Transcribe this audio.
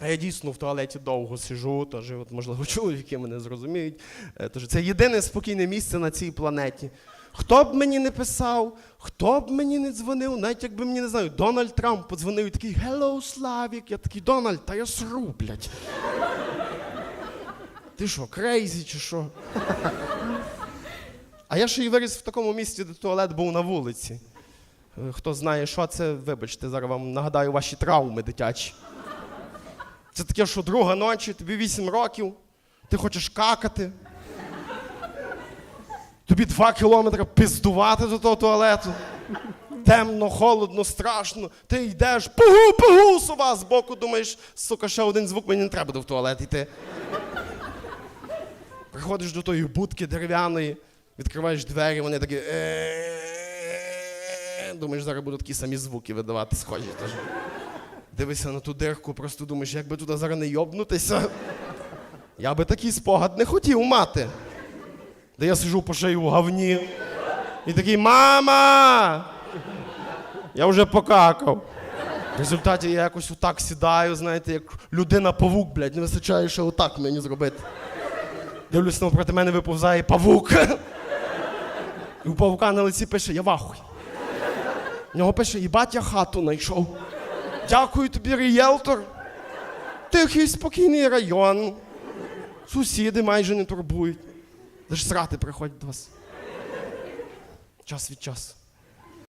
А я дійсно в туалеті довго сижу, тож, от, можливо, чоловіки мене зрозуміють. Е, Тож це єдине спокійне місце на цій планеті. Хто б мені не писав, хто б мені не дзвонив, навіть якби мені не знаю, Дональд Трамп подзвонив і такий Hello, Славік. Я такий Дональд, та я сру, блядь. Ти що, крейзі чи що? А я ще й виріс в такому місці, де туалет був на вулиці. Е, Хто знає, що це, вибачте, зараз вам нагадаю ваші травми дитячі. Це таке, що друга ночі, тобі 8 років, ти хочеш какати. Тобі 2 кілометри пиздувати до того туалету. Темно, холодно, страшно. Ти йдеш, пугу, пугу, сова збоку, думаєш, сука, ще один звук, мені не треба буде в туалет йти. Приходиш до тої будки дерев'яної, відкриваєш двері, вони такі. Думаєш, зараз будуть такі самі звуки видавати, схожі теж. Дивишся на ту дирку, просто думаєш, як би туди зараз не йобнутися. Я би такий спогад не хотів мати. Де я сижу по шею в говні. І такий мама! Я вже покакав. В результаті я якось отак сідаю, знаєте, як людина-павук, блядь, не вистачає ще отак мені зробити. Дивлюсь, навпроти мене виповзає павук. І у павука на лиці пише Я вахуй. В нього пише, їбать, я хату знайшов. Дякую тобі, рієлтор. Тихий, спокійний район. Сусіди майже не турбують. Лиш срати приходять до вас. Час від часу.